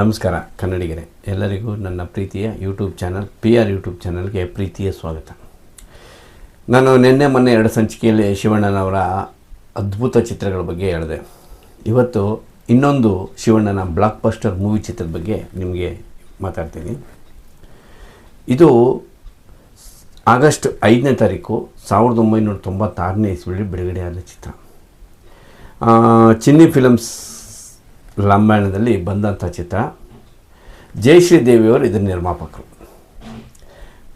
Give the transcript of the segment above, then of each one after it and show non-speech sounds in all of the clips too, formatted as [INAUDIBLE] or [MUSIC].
ನಮಸ್ಕಾರ, ಕನ್ನಡಿಗರೇ. ಎಲ್ಲರಿಗೂ ನನ್ನ ಪ್ರೀತಿಯ YouTube channel P R YouTube ಚಾನಲ್ಗೆ ಪ್ರೀತಿಯ ಸ್ವಾಗತ. ನಾನು ನಿನ್ನೆ ಮೊನ್ನೆ ಎರಡು ಸಂಚಿಕೆಯಲ್ಲಿ ಶಿವಣ್ಣನವರ ಅದ್ಭುತ ಚಿತ್ರಗಳ ಬಗ್ಗೆ ಹೇಳಿದೆ. ಇವತ್ತು ಇನ್ನೊಂದು ಶಿವಣ್ಣನ ಬ್ಲಾಕ್ ಬಸ್ಟರ್ ಮೂವಿ ಚಿತ್ರದ ಬಗ್ಗೆ ನಿಮಗೆ ಮಾತಾಡ್ತೀನಿ. ಇದು ಆಗಸ್ಟ್ ಐದನೇ ತಾರೀಕು ಸಾವಿರದ ಒಂಬೈನೂರ ತೊಂಬತ್ತಾರನೇ ಇಸ್ವಿಯಲ್ಲಿ ಬಿಡುಗಡೆಯಾದ ಚಿತ್ರ. ಚಿನ್ನಿ ಫಿಲಮ್ಸ್ ಲಂಬಾಣದಲ್ಲಿ ಬಂದಂಥ ಚಿತ್ರ. ಜಯಶ್ರೀ ದೇವಿಯವರು ಇದರ ನಿರ್ಮಾಪಕರು.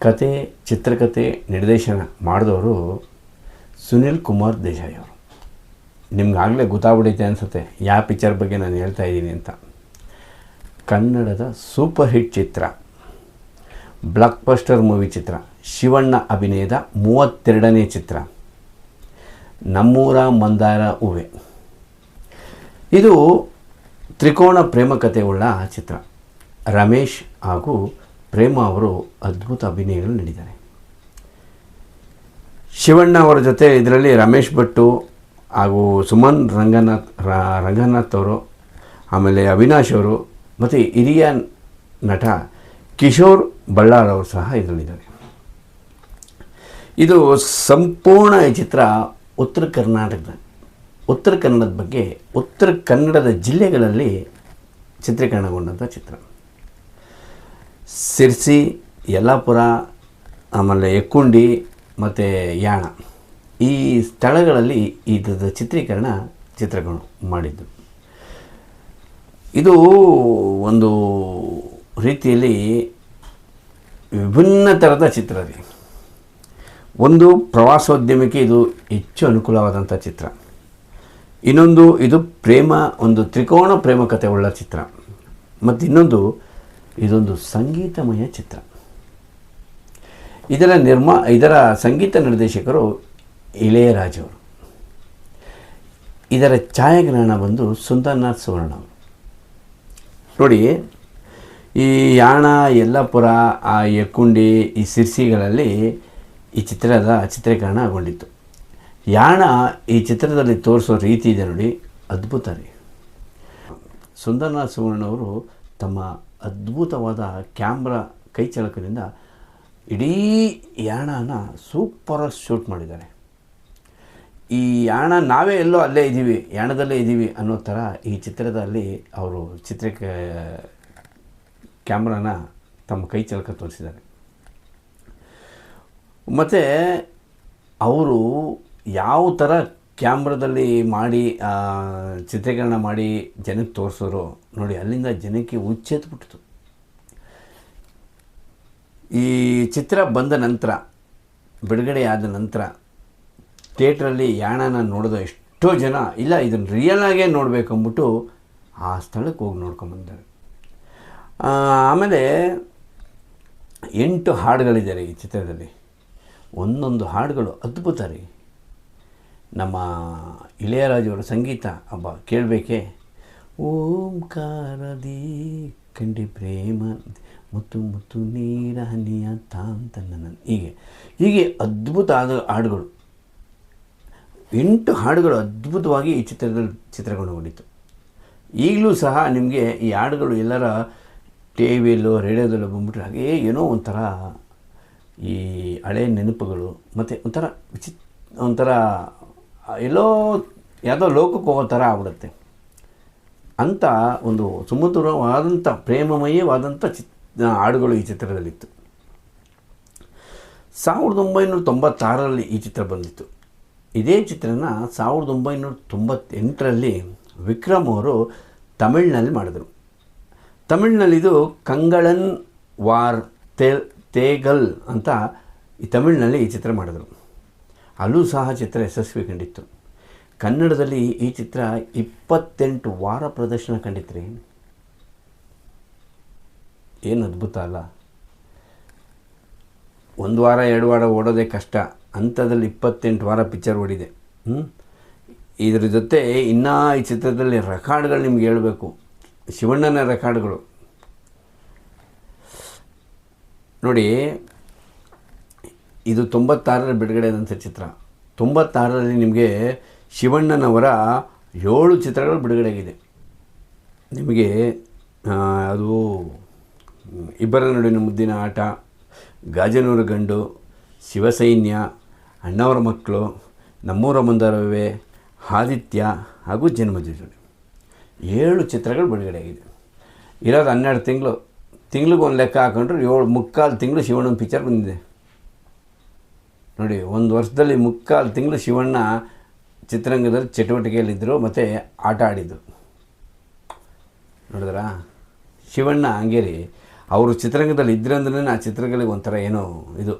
ಕತೆ ಚಿತ್ರಕಥೆ ನಿರ್ದೇಶನ ಮಾಡಿದವರು ಸುನಿಲ್ ಕುಮಾರ್ ದೇಸಾಯಿ ಅವರು. ನಿಮ್ಗಾಗಲೇ ಗೊತ್ತಾಗ್ಬಿಡೈತೆ ಅನಿಸುತ್ತೆ ಯಾವ ಪಿಕ್ಚರ್ ಬಗ್ಗೆ ನಾನು ಹೇಳ್ತಾ ಇದ್ದೀನಿ ಅಂತ. ಕನ್ನಡದ ಸೂಪರ್ ಹಿಟ್ ಚಿತ್ರ ಬ್ಲಾಕ್ ಬಸ್ಟರ್ ಮೂವಿ ಚಿತ್ರ, ಶಿವಣ್ಣ ಅಭಿನಯದ ಮೂವತ್ತೆರಡನೇ ಚಿತ್ರ. ನಮ್ಮೂರ ಮಂದಾರ ಹೂವೆ. ಇದು ತ್ರಿಕೋಣ ಪ್ರೇಮ ಕಥೆಯುಳ್ಳ ಚಿತ್ರ. ರಮೇಶ್ ಹಾಗೂ ಪ್ರೇಮ ಅವರು ಅದ್ಭುತ ಅಭಿನಯಗಳು ನೀಡಿದ್ದಾರೆ. ಶಿವಣ್ಣ ಅವರ ಜೊತೆ ಇದರಲ್ಲಿ ರಮೇಶ್ ಭಟ್ಟು ಹಾಗೂ ಸುಮನ್ ರಂಗನಾಥ್ ರಂಗನಾಥ್ ಅವರು, ಆಮೇಲೆ ಅವಿನಾಶ್ ಅವರು ಮತ್ತು ಹಿರಿಯ ನಟ ಕಿಶೋರ್ ಬಳ್ಳಾರ್ ಅವರು ಸಹ ಇದರಲ್ಲಿದ್ದಾರೆ. ಇದು ಸಂಪೂರ್ಣ ಈ ಚಿತ್ರ ಉತ್ತರ ಕರ್ನಾಟಕದ ಉತ್ತರ ಕನ್ನಡದ ಬಗ್ಗೆ ಉತ್ತರ ಕನ್ನಡದ ಜಿಲ್ಲೆಗಳಲ್ಲಿ ಚಿತ್ರೀಕರಣಗೊಂಡಂಥ ಚಿತ್ರ. ಸಿರ್ಸಿ, ಯಲ್ಲಾಪುರ, ಆಮೇಲೆ ಎಕ್ಕುಂಡಿ ಮತ್ತು ಯಾಣ. ಈ ಸ್ಥಳಗಳಲ್ಲಿ ಇದರ ಚಿತ್ರೀಕರಣ ಚಿತ್ರಗಳು ಮಾಡಿದ್ದು. ಇದು ಒಂದು ರೀತಿಯಲ್ಲಿ ವಿಭಿನ್ನ ಥರದ ಚಿತ್ರ ಒಂದು ಪ್ರವಾಸೋದ್ಯಮಕ್ಕೆ ಇದು ಹೆಚ್ಚು ಅನುಕೂಲವಾದಂಥ ಚಿತ್ರ. ಇನ್ನೊಂದು, ಇದು ಪ್ರೇಮ, ಒಂದು ತ್ರಿಕೋಣ ಪ್ರೇಮ ಕಥೆ ಉಳ್ಳ ಚಿತ್ರ. ಮತ್ತು ಇನ್ನೊಂದು, ಇದೊಂದು ಸಂಗೀತಮಯ ಚಿತ್ರ. ಇದರ ನಿರ್ಮಾ, ಇದರ ಸಂಗೀತ ನಿರ್ದೇಶಕರು ಇಳೆಯರಾಜವರು ಇದರ ಛಾಯಾಗ್ರಹಣ ಬಂದು ಸುಂದರ್ನಾಥ್ ಸುವರ್ಣ ನೋಡಿ, ಈ ಯಾಣ, ಯಲ್ಲಾಪುರ, ಆ ಯಕ್ಕುಂಡಿ, ಈ ಸಿರ್ಸಿಗಳಲ್ಲಿ ಈ ಚಿತ್ರದ ಚಿತ್ರೀಕರಣಗೊಂಡಿತ್ತು ಯಾಣ ಈ ಚಿತ್ರದಲ್ಲಿ ತೋರಿಸೋ ರೀತಿ ಇದೆ ನೋಡಿ, ಅದ್ಭುತ ರೀ. ಸುಂದರನಾಥ್ ಸುವರ್ಣವರು ತಮ್ಮ ಅದ್ಭುತವಾದ ಕ್ಯಾಮ್ರಾ ಕೈಚಳಕದಿಂದ ಇಡೀ ಯಾಣನ ಸೂಪರಾಗಿ ಶೂಟ್ ಮಾಡಿದ್ದಾರೆ. ಈ ಯಾಣ ನಾವೇ ಎಲ್ಲೋ ಅಲ್ಲೇ ಇದ್ದೀವಿ, ಯಾಣದಲ್ಲೇ ಇದ್ದೀವಿ ಅನ್ನೋ ಥರ ಈ ಚಿತ್ರದಲ್ಲಿ ಅವರು ಚಿತ್ರಕ್ಕೆ, ಕ್ಯಾಮ್ರಾನ ತಮ್ಮ ಕೈ ಚಳಕ ತೋರಿಸಿದ್ದಾರೆ. ಮತ್ತು ಅವರು ಯಾವ ಥರ ಕ್ಯಾಮ್ರಾದಲ್ಲಿ ಮಾಡಿ ಚಿತ್ರೀಕರಣ ಮಾಡಿ ಜನಕ್ಕೆ ತೋರಿಸೋರು, ನೋಡಿ ಅಲ್ಲಿಂದ ಜನಕ್ಕೆ ಹುಚ್ಚೆತ್ಬಿಟ್ಟಿತು ಈ ಚಿತ್ರ ಬಂದ ನಂತರ, ಬಿಡುಗಡೆ ಆದ ನಂತರ, ಥಿಯೇಟ್ರಲ್ಲಿ ಯಾಣನ ನೋಡಿದ ಎಷ್ಟೋ ಜನ, ಇಲ್ಲ, ಇದನ್ನು ರಿಯಲ್ ಆಗೇ ನೋಡಬೇಕು ಅಂದ್ಬಿಟ್ಟು ಆ ಸ್ಥಳಕ್ಕೆ ಹೋಗಿ ನೋಡ್ಕೊಂಬಂದರು ಆಮೇಲೆ ಎಂಟು ಹಾಡುಗಳಿದ್ದಾರೆ ಈ ಚಿತ್ರದಲ್ಲಿ. ಒಂದೊಂದು ಹಾಡುಗಳು ಅದ್ಭುತ ರೀ. ನಮ್ಮ ಇಳೆಯರಾಜವರ ಸಂಗೀತ ಹಬ್ಬ ಕೇಳಬೇಕೆ? ಓಂಕಾರದಿ ಕಂಡಿ ಪ್ರೇಮ, ಮುತ್ತು ಮುತ್ತು ನೀರ ಹನಿಯ ತಾಂತನ್ನ ಹೀಗೆ ಹೀಗೆ ಅದ್ಭುತ ಆದ ಹಾಡುಗಳು. ಎಂಟು ಹಾಡುಗಳು ಅದ್ಭುತವಾಗಿ ಈ ಚಿತ್ರದಲ್ಲಿ ಚಿತ್ರಗೊಂಡಿತ್ತು ಈಗಲೂ ಸಹ ನಿಮಗೆ ಈ ಹಾಡುಗಳು ಎಲ್ಲರ ಟಿ ವಿಯಲ್ಲೋ, ರೇಡಿಯೋದಲ್ಲೋ ಬಂದ್ಬಿಟ್ರೆ ಹಾಗೆ ಏನೋ ಒಂಥರ ಈ ಹಳೆ ನೆನಪುಗಳು, ಮತ್ತು ಒಂಥರ ವಿಚಿತ್, ಒಂಥರ ಎಲ್ಲೋ ಯಾವುದೋ ಲೋಕಕ್ಕೆ ಹೋಗೋ ಥರ ಆಗ್ಬಿಡುತ್ತೆ. ಅಂಥ ಒಂದು ಸುಮಧುರವಾದಂಥ, ಪ್ರೇಮಮಯವಾದಂಥ ಚಿತ್ ಹಾಡುಗಳು ಈ ಚಿತ್ರದಲ್ಲಿತ್ತು. ಸಾವಿರದ ಒಂಬೈನೂರ ತೊಂಬತ್ತಾರರಲ್ಲಿ ಈ ಚಿತ್ರ ಬಂದಿತ್ತು. ಇದೇ ಚಿತ್ರನ ಸಾವಿರದ ಒಂಬೈನೂರ ತೊಂಬತ್ತೆಂಟರಲ್ಲಿ ವಿಕ್ರಮ್ ಅವರು ತಮಿಳ್ನಲ್ಲಿ ಮಾಡಿದರು. ತಮಿಳ್ನಲ್ಲಿದು ಕಂಗಳನ್ ವಾರ್ ತೇ, ತೇಗಲ್ ಅಂತ ಈ ತಮಿಳಿನಲ್ಲಿ ಈ ಚಿತ್ರ ಮಾಡಿದರು. ಅಲ್ಲೂ ಸಹ ಚಿತ್ರ ಯಶಸ್ವಿ ಕಂಡಿತ್ತು ಕನ್ನಡದಲ್ಲಿ ಈ ಚಿತ್ರ ಇಪ್ಪತ್ತೆಂಟು ವಾರ ಪ್ರದರ್ಶನ ಕಂಡಿತ್ರಿ. ಏನು ಅದ್ಭುತ ಅಲ್ಲ. ಒಂದು ವಾರ, ಎರಡು ವಾರ ಓಡೋದೇ ಕಷ್ಟ. ಅಂಥದ್ರಲ್ಲಿ ಇಪ್ಪತ್ತೆಂಟು ವಾರ ಪಿಕ್ಚರ್ ಓಡಿದೆ. ಇದ್ರ ಜೊತೆ ಇನ್ನೂ ಈ ಚಿತ್ರದಲ್ಲಿ ರೆಕಾರ್ಡ್ಗಳು ನಿಮ್ಗೆ ಹೇಳಬೇಕು. ಶಿವಣ್ಣನ ರೆಕಾರ್ಡ್ಗಳು. ನೋಡಿ ಇದು ತೊಂಬತ್ತಾರರ ಬಿಡುಗಡೆಯಾದಂಥ ಚಿತ್ರ. ತೊಂಬತ್ತಾರರಲ್ಲಿ ನಿಮಗೆ ಶಿವಣ್ಣನವರ ಏಳು ಚಿತ್ರಗಳು ಬಿಡುಗಡೆಯಾಗಿದೆ. ನಿಮಗೆ ಅದು, ಇಬ್ಬರ ನಡುವಿನ ಮುದ್ದಿನ ಆಟ, ಗಾಜನೂರು ಗಂಡು, ಶಿವಸೈನ್ಯ, ಅಣ್ಣವರ ಮಕ್ಕಳು, ನಮ್ಮೂರ ಮುಂದರವೇ, ಆದಿತ್ಯ ಹಾಗೂ ಜನ್ಮಜೋಡಿ ಏಳು ಚಿತ್ರಗಳು ಬಿಡುಗಡೆಯಾಗಿದೆ. ಇರೋದು ಹನ್ನೆರಡು ತಿಂಗಳು. ತಿಂಗ್ಳಿಗೆ ಒಂದು ಲೆಕ್ಕ ಹಾಕೊಂಡ್ರೆ ಏಳು, ಮುಕ್ಕಾಲು ತಿಂಗಳು ಶಿವಣ್ಣನ ಪಿಕ್ಚರ್ ಬಂದಿದೆ. ನೋಡಿ, ಒಂದು ವರ್ಷದಲ್ಲಿ ಮುಕ್ಕಾಲು ತಿಂಗಳು ಶಿವಣ್ಣ ಚಿತ್ರರಂಗದಲ್ಲಿ ಚಟುವಟಿಕೆಯಲ್ಲಿದ್ದರು, ಮತ್ತು ಆಟ ಆಡಿದರು ನೋಡಿದ್ರಾ? ಶಿವಣ್ಣ ಹಂಗೇರಿ, ಅವರು ಚಿತ್ರರಂಗದಲ್ಲಿ ಇದ್ರಂದ್ರೆ ಆ ಚಿತ್ರಗಳಿಗೆ ಒಂಥರ ಏನೋ ಇದು.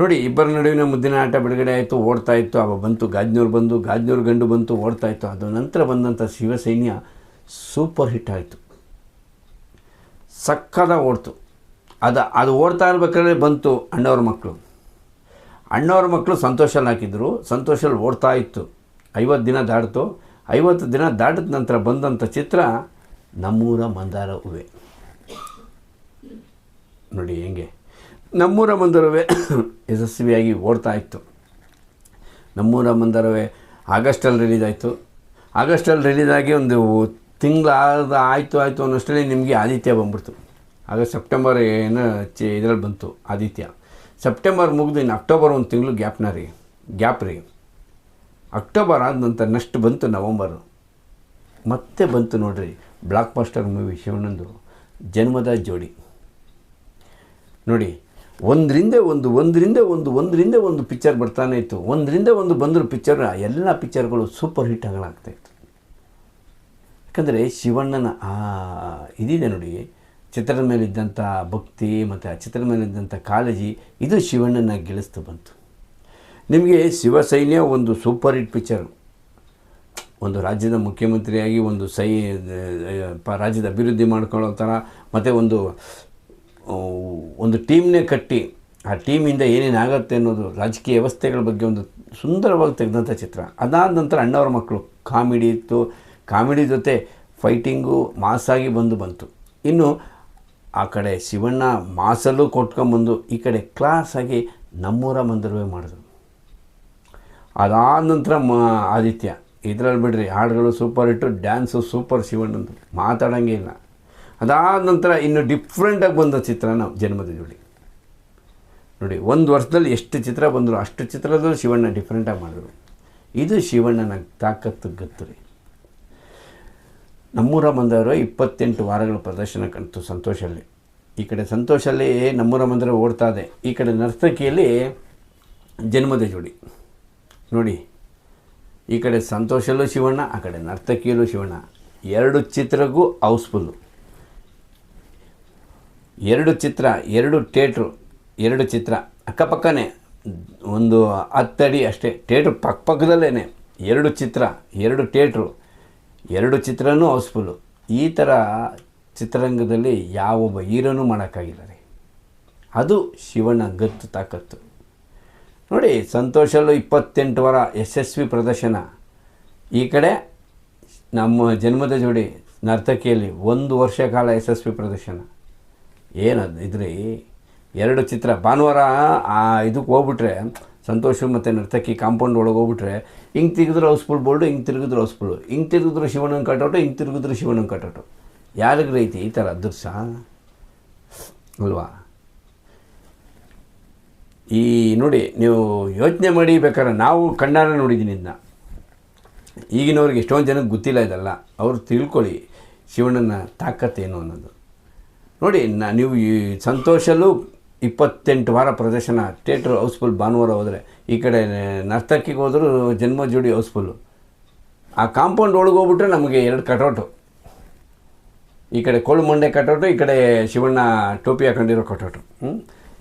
ನೋಡಿ, ಇಬ್ಬರ ನಡುವಿನ ಮುದ್ದಿನ ಆಟ ಬಿಡುಗಡೆ ಆಯಿತು, ಓಡ್ತಾ ಇತ್ತು. ಅವ ಬಂತು, ಗಾಜ್ನೂರು ಬಂದು, ಗಾಜ್ನೂರು ಗಂಡು ಬಂತು, ಓಡ್ತಾ ಇತ್ತು. ಅದು ನಂತರ ಬಂದಂಥ ಶಿವಸೈನ್ಯ ಸೂಪರ್ ಹಿಟ್ ಆಯಿತು. ಸಕ್ಕದ ಓಡ್ತು. ಅದು ಅದು ಓಡ್ತಾ ಇರ್ಬೇಕಾದ್ರೆ ಬಂತು ಅಣ್ಣವ್ರ ಮಕ್ಕಳು ಅಣ್ಣವ್ರ ಮಕ್ಕಳು ಸಂತೋಷಲ್ಲಿ ಹಾಕಿದ್ರು ಸಂತೋಷಲ್ಲಿ ಓಡ್ತಾ ಇತ್ತು. ಐವತ್ತು ದಿನ ದಾಟಿತು. ಐವತ್ತು ದಿನ ದಾಟಿದ ನಂತರ ಬಂದಂಥ ಚಿತ್ರ ನಮ್ಮೂರ ಮಂದಾರ ಹೂವೆ. ನೋಡಿ ಹೆಂಗೆ. ನಮ್ಮೂರ ಮಂದಾರವೇ [COUGHS] ಯಶಸ್ವಿಯಾಗಿ ಓಡ್ತಾ ಇತ್ತು. ನಮ್ಮೂರ ಮಂದಾರವೇ ಆಗಸ್ಟಲ್ಲಿ ರಿಲೀಸ್ ಆಯಿತು. ಆಗಸ್ಟಲ್ಲಿ ರಿಲೀಸ್ ಆಗಿ ಒಂದು ತಿಂಗಳಾದ ಆಯಿತು ಆಯಿತು ಅನ್ನೋಷ್ಟರಲ್ಲಿ ನಿಮಗೆ ಆದಿತ್ಯ ಬಂದ್ಬಿಡ್ತು. ಆಗ ಸೆಪ್ಟೆಂಬರ್, ಏನು, ಚಿ, ಇದರಲ್ಲಿ ಬಂತು ಆದಿತ್ಯ. ಸೆಪ್ಟೆಂಬರ್ ಮುಗಿದು ಇನ್ನು ಅಕ್ಟೋಬರ್ ಒಂದು ತಿಂಗಳು ಗ್ಯಾಪ್ನ ರೀ, ಗ್ಯಾಪ್ ರೀ. ಅಕ್ಟೋಬರ್ ಆದ ನಂತರ ನೆಕ್ಸ್ಟ್ ಬಂತು ನವಂಬರು. ಮತ್ತೆ ಬಂತು ನೋಡಿರಿ ಬ್ಲಾಕ್ ಮಾಸ್ಟರ್ ಮೂವಿ ಶಿವಣ್ಣಂದು ಜನ್ಮದ ಜೋಡಿ. ನೋಡಿ, ಒಂದರಿಂದ ಒಂದು ಒಂದರಿಂದ ಒಂದು ಒಂದರಿಂದ ಒಂದು ಪಿಕ್ಚರ್ ಬರ್ತಾನೆ ಇತ್ತು. ಒಂದರಿಂದ ಒಂದು ಬಂದರೂ ಪಿಕ್ಚರ್, ಎಲ್ಲ ಪಿಕ್ಚರ್ಗಳು ಸೂಪರ್ ಹಿಟ್ ಆಗಲಾಗ್ತಾಯಿತ್ತು ಯಾಕಂದರೆ ಶಿವಣ್ಣನ, ಆ, ಇದಿದೆ ನೋಡಿ ಚಿತ್ರದ ಮೇಲಿದ್ದಂಥ ಭಕ್ತಿ ಮತ್ತು ಆ ಚಿತ್ರದ ಮೇಲಿದ್ದಂಥ ಕಾಳಜಿ, ಇದು ಶಿವಣ್ಣನ ಗೆಲ್ಲಿಸ್ತು ಬಂತು. ನಿಮಗೆ ಶಿವಸೈನ್ಯ ಒಂದು ಸೂಪರ್ ಹಿಟ್ ಪಿಕ್ಚರು ಒಂದು ರಾಜ್ಯದ ಮುಖ್ಯಮಂತ್ರಿಯಾಗಿ ಒಂದು ಸೈ ಪ ರಾಜ್ಯದ ಅಭಿವೃದ್ಧಿ ಮಾಡ್ಕೊಳ್ಳೋ ಥರ, ಮತ್ತು ಒಂದು ಒಂದು ಟೀಮ್ನೇ ಕಟ್ಟಿ, ಆ ಟೀಮಿಂದ ಏನೇನಾಗುತ್ತೆ ಅನ್ನೋದು ರಾಜಕೀಯ ವ್ಯವಸ್ಥೆಗಳ ಬಗ್ಗೆ ಒಂದು ಸುಂದರವಾಗಿ ತೆಗೆದಂಥ ಚಿತ್ರ. ಅದಾದ ನಂತರ ಅಣ್ಣವ್ರ ಮಕ್ಕಳು ಕಾಮಿಡಿ ಇತ್ತು. ಕಾಮಿಡಿ ಜೊತೆ ಫೈಟಿಂಗು ಮಾಸಾಗಿ ಬಂದು ಬಂತು. ಇನ್ನು ಆ ಕಡೆ ಶಿವಣ್ಣ ಮಾಸಲ್ಲೂ ಕೊಟ್ಕೊಂಬಂದು ಈ ಕಡೆ ಕ್ಲಾಸಾಗಿ ನಮ್ಮೂರ ಮಂದಿರವೇ ಮಾಡಿದ್ರು. ಅದಾದ ನಂತರ ಮ, ಆದಿತ್ಯ, ಇದರಲ್ಲಿ ಬಿಡ್ರಿ, ಹಾಡುಗಳು ಸೂಪರ್ ಇಟ್ಟು ಡ್ಯಾನ್ಸು ಸೂಪರ್ ಶಿವಣ್ಣಂದು ಮಾತಾಡೋಂಗೆ ಇಲ್ಲ. ಅದಾದ ನಂತರ ಇನ್ನು ಡಿಫ್ರೆಂಟಾಗಿ ಬಂದ ಚಿತ್ರ ನಾವು ಜನ್ಮದ ಜೋಡಿ. ನೋಡಿ, ಒಂದು ವರ್ಷದಲ್ಲಿ ಎಷ್ಟು ಚಿತ್ರ ಬಂದರು ಅಷ್ಟು ಚಿತ್ರದಲ್ಲೂ ಶಿವಣ್ಣ ಡಿಫ್ರೆಂಟಾಗಿ ಮಾಡಿದ್ರು. ಇದು ಶಿವಣ್ಣನ ತಾಕತ್ತು ಗತ್ತು ರೀ ನಮ್ಮೂರ ಬಂದವರು ಇಪ್ಪತ್ತೆಂಟು ವಾರಗಳ ಪ್ರದರ್ಶನ ಕಂತು ಸಂತೋಷಲ್ಲಿ. ಈ ಕಡೆ ಸಂತೋಷಲ್ಲಿ ನಮ್ಮೂರ ಮಂದಿರ ಓಡ್ತಾ ಇದೆ. ಈ ಕಡೆ ನರ್ತಕಿಯಲ್ಲಿ ಜನ್ಮದ ಜೋಡಿ. ನೋಡಿ, ಈ ಕಡೆ ಸಂತೋಷಲ್ಲೂ ಶಿವಣ್ಣ, ಆ ಕಡೆ ನರ್ತಕಿಯಲ್ಲೂ ಶಿವಣ್ಣ. ಎರಡು ಚಿತ್ರಗೂ ಹೌಸ್ಫುಲ್ಲು. ಎರಡು ಚಿತ್ರ, ಎರಡು ಥೇಟ್ರು ಎರಡು ಚಿತ್ರ. ಅಕ್ಕಪಕ್ಕನೇ ಒಂದು ಹತ್ತಡಿ ಅಷ್ಟೇ. ಥೇಟ್ರ್ ಪಕ್ಕ ಪಕ್ಕದಲ್ಲೇ ಎರಡು ಚಿತ್ರ, ಎರಡು ಥಿಯೇಟ್ರು. ಎರಡು ಚಿತ್ರನೂ ಹೌಸ್ಫುಲ್ಲು. ಈ ಥರ ಚಿತ್ರರಂಗದಲ್ಲಿ ಯಾವೊಬ್ಬ ಹೀರೋನೂ ಮಾಡೋಕ್ಕಾಗಿಲ್ಲ ರೀ. ಅದು ಶಿವಣ್ಣ ಗತ್ತು ತಾಕತ್ತು. ನೋಡಿ, ಸಂತೋಷಲ್ಲೂ ಇಪ್ಪತ್ತೆಂಟು ವಾರ ಯಶಸ್ವಿ ಪ್ರದರ್ಶನ. ಈ ಕಡೆ ನಮ್ಮ ಜನ್ಮದ ಜೋಡಿ ನರ್ತಕಿಯಲ್ಲಿ ಒಂದು ವರ್ಷ ಕಾಲ ಯಶಸ್ವಿ ಪ್ರದರ್ಶನ. ಏನದು ಇದ್ರಿ? ಎರಡು ಚಿತ್ರ. ಭಾನುವಾರ ಇದಕ್ಕೆ ಹೋಗ್ಬಿಟ್ರೆ ಸಂತೋಷ ಮತ್ತು ನರ್ತಕಿ ಕಾಂಪೌಂಡ್ ಒಳಗೆ ಹೋಗ್ಬಿಟ್ರೆ, ಹಿಂಗೆ ತಿರುಗಿದ್ರೆ ಹೌಸ್ಫುಲ್ ಬೋರ್ಡು ಹಿಂಗೆ ತಿರುಗಿದ್ರು ಹೌಸ್ಫುಲ್ಲು ಹಿಂಗೆ ತಿರುಗಿದ್ರು ಶಿವಣ್ಣನ ಕಟೌಟು, ಹಿಂಗೆ ತಿರುಗಿದ್ರು ಶಿವಣ್ಣನ ಕಟೌಟು. ಯಾರಿಗೆ ರೈತಿ ಈ ಥರ ಅದೃಶ್ಯ ಅಲ್ವಾ? ಈ ನೋಡಿ, ನೀವು ಯೋಚನೆ ಮಾಡಿ ಬೇಕಾದ್ರೆ ನಾವು ಕಣ್ಣಾರ ನೋಡಿದ್ದೀನಿ ಇದನ್ನ ಈಗಿನವ್ರಿಗೆ ಎಷ್ಟೊಂದು ಜನಕ್ಕೆ ಗೊತ್ತಿಲ್ಲ ಇದಲ್ಲ. ಅವರು ತಿಳ್ಕೊಳ್ಳಿ ಶಿವಣ್ಣನ ತಾಕತ್ತೇನು ಅನ್ನೋದು. ನೋಡಿ ನೀವು ಈ ಸಂತೋಷಲ್ಲೂ ಇಪ್ಪತ್ತೆಂಟು ವಾರ ಪ್ರದರ್ಶನ, ಥಿಯೇಟ್ರ್ ಹೌಸ್ಫುಲ್ ಭಾನುವಾರ ಹೋದರೆ, ಈ ಕಡೆ ನರ್ತಕಿಗೆ ಹೋದರೂ ಜನ್ಮ ಜೋಡಿ ಹೌಸ್ಫುಲ್ಲು. ಆ ಕಾಂಪೌಂಡ್ ಒಳಗೆ ಹೋಗ್ಬಿಟ್ರೆ ನಮಗೆ ಎರಡು ಕಟೌಟು. ಈ ಕಡೆ ಕೋಳು ಮಂಡೆ ಕಟೌಟು, ಈ ಕಡೆ ಶಿವಣ್ಣ ಟೋಪಿ ಹಾಕೊಂಡಿರೋ ಕಟೌಟು.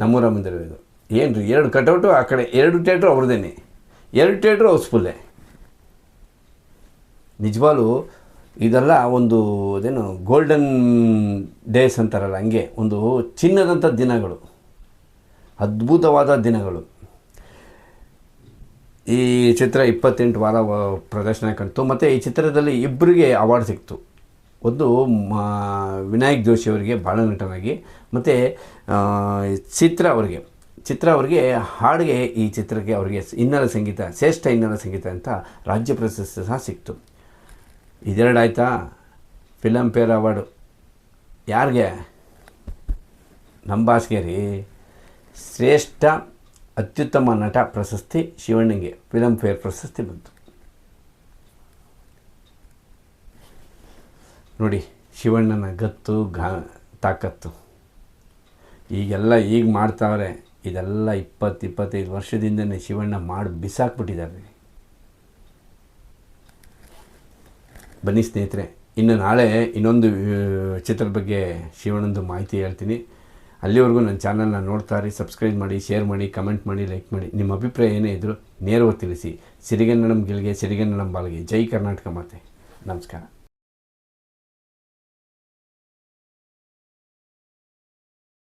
ನಮ್ಮೂರ ಮಂದಿರ ಇದು. ಏನು ರೀ ಎರಡು ಕಟೌಟು, ಆ ಕಡೆ ಎರಡು ಥಿಯೇಟ್ರು ಅವ್ರದ್ದೇನೆ ಎರಡು ಥಿಯೇಟ್ರು ಹೌಸ್ಫುಲ್ಲೇ. ನಿಜವಾಗ್ಲೂ ಇದೆಲ್ಲ ಒಂದು ಅದೇನು ಗೋಲ್ಡನ್ ಡೇಸ್ ಅಂತಾರಲ್ಲ, ಹಂಗೆ. ಒಂದು ಚಿನ್ನದಂಥ ದಿನಗಳು. ಅದ್ಭುತವಾದ ದಿನಗಳು. ಈ ಚಿತ್ರ ಇಪ್ಪತ್ತೆಂಟು ವಾರ ಪ್ರದರ್ಶನ ಕಂತು ಮತ್ತು ಈ ಚಿತ್ರದಲ್ಲಿ ಇಬ್ಬರಿಗೆ ಅವಾರ್ಡ್ ಸಿಕ್ತು. ಒಂದು ವಿನಾಯಕ್ ಜೋಶಿ ಅವರಿಗೆ ಬಾಳನಟನಾಗಿ ಮತ್ತು ಚಿತ್ರ ಅವರಿಗೆ. ಚಿತ್ರ ಅವರಿಗೆ ಹಾಡಿಗೆ ಈ ಚಿತ್ರಕ್ಕೆ ಅವರಿಗೆ ಇನ್ನರ ಸಂಗೀತ, ಶ್ರೇಷ್ಠ ಇನ್ನರ ಸಂಗೀತ ಅಂತ ರಾಜ್ಯ ಪ್ರಶಸ್ತಿ ಸಹ ಸಿಕ್ತು. ಇದೆರಡು ಆಯಿತಾ ಫಿಲಮ್ ಫೇರ್ ಅವಾರ್ಡು. ಯಾರಿಗೆ? ನಮ್ಮ ಭಾಷೆಗೆ ರೀ ಶ್ರೇಷ್ಠ, ಅತ್ಯುತ್ತಮ ನಟ ಪ್ರಶಸ್ತಿ ಶಿವಣ್ಣಗೆ. ಫಿಲಮ್ ಫೇರ್ ಪ್ರಶಸ್ತಿ ಬಂತು. ನೋಡಿ, ಶಿವಣ್ಣನ ಗತ್ತು ಗಾ ತಾಕತ್ತು. ಈಗೆಲ್ಲ ಈಗ ಮಾಡ್ತಾವ್ರೆ, ಇದೆಲ್ಲ ಇಪ್ಪತ್ತು ಇಪ್ಪತ್ತೈದು ವರ್ಷದಿಂದನೇ ಶಿವಣ್ಣ ಮಾಡಿ, ಬಿಸಾಕ್ಬಿಟ್ಟಿದ್ದಾರೆ. ಬನ್ನಿ ಸ್ನೇಹಿತರೆ, ಇನ್ನು ನಾಳೆ ಇನ್ನೊಂದು ಚಿತ್ರದ ಬಗ್ಗೆ ಶಿವಣ್ಣಂದು ಮಾಹಿತಿ ಹೇಳ್ತೀನಿ. ಅಲ್ಲಿವರೆಗೂ ನನ್ನ ಚಾನಲ್ನ ನೋಡ್ತಾರೆ ಸಬ್ಸ್ಕ್ರೈಬ್ ಮಾಡಿ ಶೇರ್ ಮಾಡಿ ಕಮೆಂಟ್ ಮಾಡಿ ಲೈಕ್ ಮಾಡಿ. ನಿಮ್ಮ ಅಭಿಪ್ರಾಯ ಏನೇ ಇದ್ದರೂ ನೇರವಾಗಿ ತಿಳಿಸಿ. ಸಿರಿಗನ್ನಡಂ ಗೆಲ್ಗೆ, ಸಿರಿಗನ್ನಡಂ ಬಾಲ್ಗೆ. ಜೈ ಕರ್ನಾಟಕ ಮಾತೆ. ನಮಸ್ಕಾರ.